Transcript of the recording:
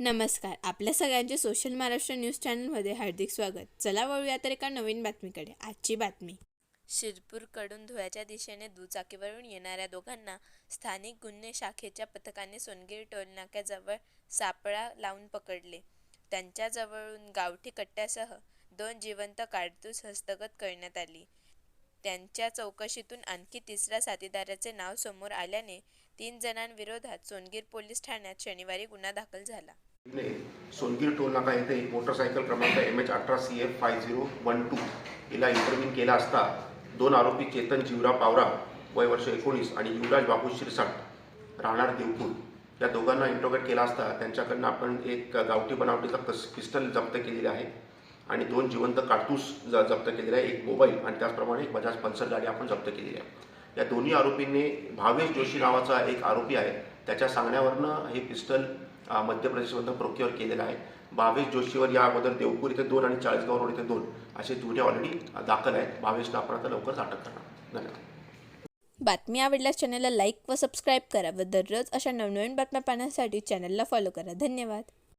नमस्कार. आपल्या सगळ्यांचे सोशल महाराष्ट्र न्यूज चॅनलमध्ये हार्दिक स्वागत. चला वळूया तर एका नवीन बातमीकडे. आजची बातमी. शिरपूरकडून धुळ्याच्या दिशेने दुचाकीवरून येणाऱ्या दोघांना स्थानिक गुन्हे शाखेच्या पथकाने सोनगीर टोलनाक्याजवळ सापळा लावून पकडले. त्यांच्याजवळून गावठी कट्ट्यासह दोन जिवंत काडतूस हस्तगत करण्यात आली. त्यांच्या चौकशीतून आणखी तिसऱ्या साथीदाराचे नाव समोर आल्याने तीन जणांविरोधात सोनगीर पोलीस ठाण्यात शनिवारी गुन्हा दाखल झाला. सोनगीर टोल नाका येथे एक मोटरसायकल क्रमांक एम एच अठरा C F five zero one two हिला इंटरव्ह्यू केला असता दोन आरोपी चेतन जीवरा पावरा वय वर्ष एकोणीस आणि युवराज बापू शिरसाट राहणार देवपूर. या दोघांना इंटरोगेट केला असता त्यांच्याकडनं आपण एक गावठी बनावटीचा कस पिस्टल जप्त केलेली आहे आणि दोन जिवंत काडतूस ज जप्त केलेले आहे एक मोबाईल आणि त्याचप्रमाणे एक बजाज पल्सर गाडी आपण जप्त केलेली आहे. या दोन्ही आरोपींनी भावेश जोशी नावाचा एक आरोपी आहे त्याच्या सांगण्यावरनं हे पिस्टल मध्य प्रदेशमधनं प्रोक्युअर केलेलं आहे. भावेश जोशीवर या अगोदर देवपूर इथे दोन आणि चाळीसगाव रोड इथे दोन असे गुन्हे ऑलरेडी दाखल आहेत. भावेशला आपण आता लवकरच अटक करणार. धन्यवाद. बातमी आवडल्यास चॅनलला लाईक व सबस्क्राईब करा व दररोज अशा नवनवीन बातम्या पाहण्यासाठी चॅनलला फॉलो करा. धन्यवाद.